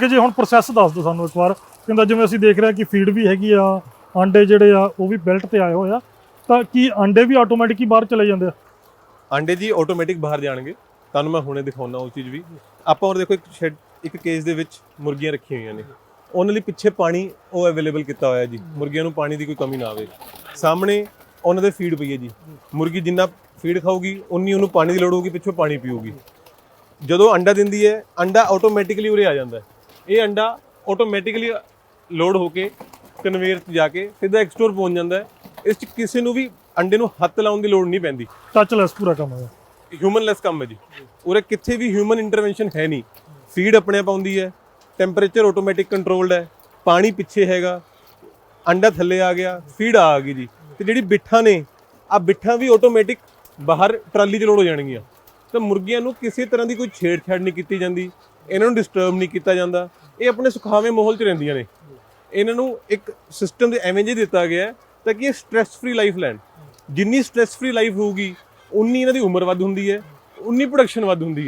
ਕਿ ਜੇ ਹੁਣ ਪ੍ਰੋਸੈਸ ਦੱਸ ਦਿਓ ਸਾਨੂੰ ਇੱਕ ਵਾਰ। ਕਹਿੰਦਾ ਜਿਵੇਂ ਅਸੀਂ ਦੇਖ ਰਹੇ ਹਾਂ ਕਿ ਫੀਡ ਵੀ ਹੈਗੀ ਆ, ਆਂਡੇ ਜਿਹੜੇ ਆ, ਉਹ ਵੀ ਬੈਲਟ ਤੇ ਆਏ ਹੋਏ ਆ। ਤਾਂ ਕੀ ਆਂਡੇ ਵੀ ਆਟੋਮੈਟਿਕ ਹੀ ਬਾਹਰ ਚਲੇ ਜਾਂਦੇ ਆ? ਆਂਡੇ ਜੀ ਆਟੋਮੈਟਿਕ ਬਾਹਰ ਜਾਣਗੇ। ਤੁਹਾਨੂੰ ਮੈਂ ਹੁਣੇ ਦਿਖਾਉਣਾ ਉਹ ਚੀਜ਼ ਵੀ। ਆਪਾਂ ਹੋਰ ਦੇਖੋ, ਇੱਕ ਸ਼ੈਡ ਇੱਕ ਕੇਸ ਦੇ ਵਿੱਚ ਮੁਰਗੀਆਂ ਰੱਖੀਆਂ ਹੋਈਆਂ ਨੇ। ਉਹਨਾਂ ਲਈ ਪਿੱਛੇ ਪਾਣੀ ਉਹ ਅਵੇਲੇਬਲ ਕੀਤਾ ਹੋਇਆ ਜੀ। ਮੁਰਗੀਆਂ ਨੂੰ ਪਾਣੀ ਦੀ ਕੋਈ ਕਮੀ ਨਾ ਆਵੇ। ਸਾਹਮਣੇ ਉਹਨਾਂ ਦੇ ਫੀਡ ਪਈ ਹੈ ਜੀ। ਮੁਰਗੀ ਜਿੰਨਾ ਫੀਡ ਖਾਊਗੀ, ਉਨੀ ਉਹਨੂੰ ਪਾਣੀ ਦੀ ਲੋੜ ਹੋਊਗੀ, ਪਿੱਛੋਂ ਪਾਣੀ ਪੀਊਗੀ। ਜਦੋਂ ਅੰਡਾ ਦਿੰਦੀ ਹੈ ਅੰਡਾ ਆਟੋਮੈਟਿਕਲੀ ਉਰੇ ਆ ਜਾਂਦਾ ਹੈ। ਇਹ ਅੰਡਾ ਆਟੋਮੈਟਿਕਲੀ ਲੋਡ ਹੋ ਕੇ ਕਨਵੇਅਰ 'ਤੇ ਜਾ ਕੇ ਸਿੱਧਾ ਐਕਸਟੋਰ ਪਹੁੰਚ ਜਾਂਦਾ ਹੈ। ਇਸ 'ਚ ਕਿਸੇ ਨੂੰ ਵੀ ਅੰਡੇ ਨੂੰ ਹੱਥ ਲਾਉਣ ਦੀ ਲੋੜ ਨਹੀਂ ਪੈਂਦੀ। ਟੱਚਲੈਸ ਪੂਰਾ ਕੰਮ ਹੈ। ਹਿਊਮਨਲੈਸ ਕੰਮ ਹੈ ਜੀ। ਉਰੇ ਕਿੱਥੇ ਵੀ ਹਿਊਮਨ ਇੰਟਰਵੈਂਸ਼ਨ ਹੈ ਨਹੀਂ। ਫੀਡ ਆਪਣੇ ਆਪ ਆਉਂਦੀ ਹੈ ਟੈਂਪਰੇਚਰ ਆਟੋਮੈਟਿਕ ਕੰਟਰੋਲਡ ਹੈ ਪਾਣੀ ਪਿੱਛੇ ਹੈਗਾ ਅੰਡਾ ਥੱਲੇ ਆ ਗਿਆ ਫੀਡ ਆ ਗਈ ਜੀ। ਤੇ ਜਿਹੜੀ ਬਿੱਠਾਂ ਨੇ ਆ ਬਿੱਠਾਂ ਵੀ ਆਟੋਮੈਟਿਕ ਬਾਹਰ ਟਰਾਲੀ 'ਚ ਲੋਡ ਹੋ ਜਾਣਗੀਆਂ। ਤਾਂ ਮੁਰਗੀਆਂ ਨੂੰ ਕਿਸੇ ਤਰ੍ਹਾਂ ਦੀ ਕੋਈ ਛੇੜਛਾੜ ਨਹੀਂ ਕੀਤੀ ਜਾਂਦੀ। ਇਹਨਾਂ ਨੂੰ ਡਿਸਟਰਬ ਨਹੀਂ ਕੀਤਾ ਜਾਂਦਾ। ਇਹ ਆਪਣੇ ਸੁਖਾਵੇਂ ਮਾਹੌਲ 'ਚ ਰਹਿੰਦੀਆਂ ਨੇ। ਇਹਨਾਂ ਨੂੰ ਇੱਕ ਸਿਸਟਮ ਦੇ ਐਵੇਂ ਜੇ ਦਿੱਤਾ ਗਿਆ ਤਾਂ ਕਿ ਇਹ ਸਟ੍ਰੈਸ ਫ੍ਰੀ ਲਾਈਫ ਲੈਣ। ਜਿੰਨੀ ਸਟ੍ਰੈਸ ਫ੍ਰੀ ਲਾਈਫ ਹੋਊਗੀ, ਉਨੀ ਇਹਨਾਂ ਦੀ ਉਮਰ ਵੱਧ ਹੁੰਦੀ ਹੈ, ਉਨੀ ਪ੍ਰੋਡਕਸ਼ਨ ਵੱਧ ਹੁੰਦੀ ਹੈ।